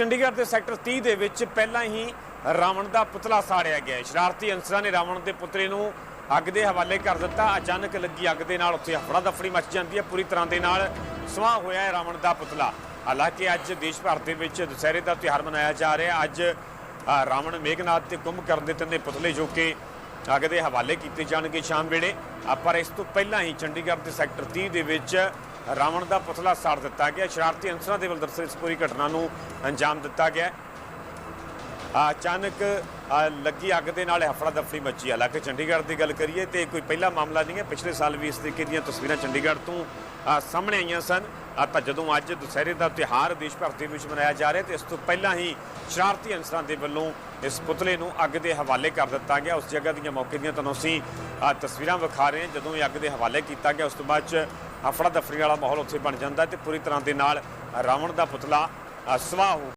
ਚੰਡੀਗੜ੍ਹ ਦੇ ਸੈਕਟਰ 30 ਦੇ ਵਿੱਚ ਪਹਿਲਾਂ ਹੀ ਰਾਵਣ ਦਾ ਪੁਤਲਾ ਸਾੜਿਆ ਗਿਆ ਸ਼ਰਾਰਤੀ ਅਨਸਰਾਂ ਨੇ ਰਾਵਣ ਦੇ ਪੁਤਲੇ ਨੂੰ ਅੱਗ ਦੇ ਹਵਾਲੇ ਕਰ ਦਿੱਤਾ। ਅਚਾਨਕ ਲੱਗੀ ਅੱਗ ਦੇ ਨਾਲ ਉੱਥੇ ਹਫੜਾ ਦਫੜੀ ਮਚ ਜਾਂਦੀ ਹੈ। ਪੂਰੀ ਤਰ੍ਹਾਂ ਦੇ ਨਾਲ ਸੁਆਹ ਹੋਇਆ ਹੈ ਰਾਵਣ ਦਾ ਪੁਤਲਾ। ਹਾਲਾਂਕਿ ਅੱਜ ਦੇਸ਼ ਭਰ ਦੇ ਵਿੱਚ ਦੁਸਹਿਰੇ ਦਾ ਤਿਉਹਾਰ ਮਨਾਇਆ ਜਾ ਰਿਹਾ ਅੱਜ ਰਾਵਣ ਮੇਘਨਾਥ ਤੇ ਕੁੰਭਕਰਨ ਦੇ ਤਿੰਨੇ ਪੁਤਲੇ ਜੋ ਕਿ ਅੱਗ ਦੇ ਹਵਾਲੇ ਕੀਤੇ ਜਾਣਗੇ ਸ਼ਾਮ ਵੇਲੇ। ਪਰ ਇਸ ਤੋਂ ਪਹਿਲਾਂ ਹੀ ਚੰਡੀਗੜ੍ਹ ਦੇ ਸੈਕਟਰ 30 ਦੇ ਵਿੱਚ ਰਾਵਣ ਦਾ ਪੁਤਲਾ ਸਾੜ ਦਿੱਤਾ ਗਿਆ। ਸ਼ਰਾਰਤੀ ਅਨਸਰਾਂ ਦੇ ਵੱਲ ਦਰਅਸਲ ਇਸ ਪੂਰੀ ਘਟਨਾ ਨੂੰ ਅੰਜਾਮ ਦਿੱਤਾ ਗਿਆ। ਅਚਾਨਕ ਲੱਗੀ ਅੱਗ ਦੇ ਨਾਲ ਹਫੜਾ ਦਫੜੀ ਮੱਚੀ। ਹਾਲਾਂਕਿ ਚੰਡੀਗੜ੍ਹ ਦੀ ਗੱਲ ਕਰੀਏ ਤੇ ਕੋਈ ਪਹਿਲਾ ਮਾਮਲਾ ਨਹੀਂ ਹੈ। ਪਿਛਲੇ ਸਾਲ ਵੀ ਇਸ ਤਰੀਕੇ ਦੀਆਂ ਤਸਵੀਰਾਂ ਚੰਡੀਗੜ੍ਹ ਤੋਂ ਸਾਹਮਣੇ ਆਈਆਂ ਸਨ। ਤਾਂ ਜਦੋਂ ਅੱਜ ਦੁਸਹਿਰੇ ਦਾ ਤਿਉਹਾਰ ਦੇਸ਼ ਭਰ ਦੇ ਵਿੱਚ ਮਨਾਇਆ ਜਾ ਰਿਹਾ ਤੇ ਇਸ ਤੋਂ ਪਹਿਲਾਂ ਹੀ ਸ਼ਰਾਰਤੀ ਅਨਸਰਾਂ ਦੇ ਵੱਲੋਂ ਇਸ ਪੁਤਲੇ ਨੂੰ ਅੱਗ ਦੇ ਹਵਾਲੇ ਕਰ ਦਿੱਤਾ ਗਿਆ। ਉਸ ਜਗ੍ਹਾ ਦੀਆਂ ਮੌਕੇ ਦੀਆਂ ਤੁਹਾਨੂੰ ਅਸੀਂ ਤਸਵੀਰਾਂ ਵਿਖਾ ਰਹੇ ਹਾਂ। ਜਦੋਂ ਇਹ ਅੱਗ ਦੇ ਹਵਾਲੇ ਕੀਤਾ ਗਿਆ ਉਸ ਤੋਂ ਬਾਅਦ ਚ ਹਫੜਾ ਦਫੜੀ ਵਾਲਾ ਮਾਹੌਲ ਉੱਥੇ ਬਣ ਜਾਂਦਾ ਹੈ ਤੇ ਪੂਰੀ ਤਰ੍ਹਾਂ ਦੇ ਨਾਲ ਰਾਵਣ ਦਾ ਪੁਤਲਾ ਅ, ਸਵਾਹ ਹੋ